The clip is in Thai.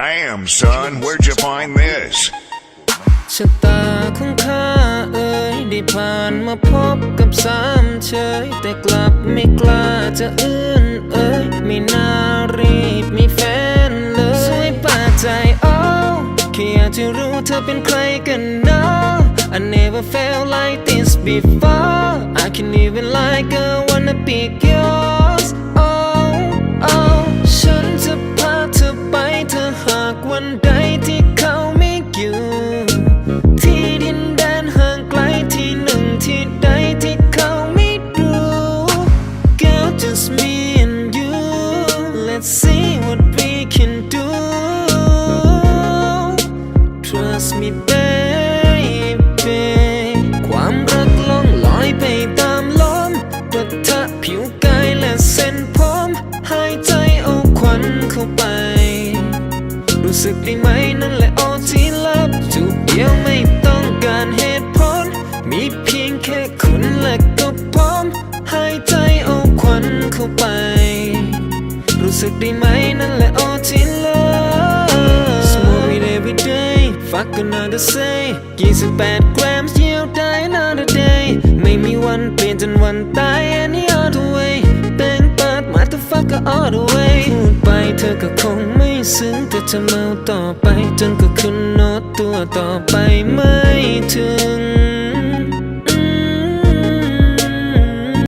Damn, son, where'd you find this? ชะตาของข้าเอ่ยได้ผ่านมาพบกับสามเฉย แต่กลับไม่กล้าจะอื้นเอ่ยไม่น่ารีบมีแฟนเลยสวยป่าใจโอ้แค่อยากจะรู้เธอเป็นใครกันนะ I never felt like this before I can even like girl wanna be yours ที่เขาไม่อยู่ ที่ดินแดนห่างไกลที่หนึ่งที่ใดที่เขาไม่รู้ Girl just me and you Let's see what we can do Trust me baby รู้สึกได้ไหมนั่นแหละ all ที่ลับจูบเดียวไม่ต้องการเหตุผล มีเพียงแค่คุณและก็ผมหายใจเอาควันเข้าไป รู้สึกได้ไหมนั่นแหละ all ที่ลับ Smoke it every day fuck another say 28 grams เยี่ยวได้ another day ไม่มีวันเปลี่ยนจนวันตาย any other way แต่งปัด motherfucker all the way เธอก็คงไม่ซึ้งแต่จะเมาต่อไป จนก็ขึ้นโน้ตตัวต่อไปไม่ถึง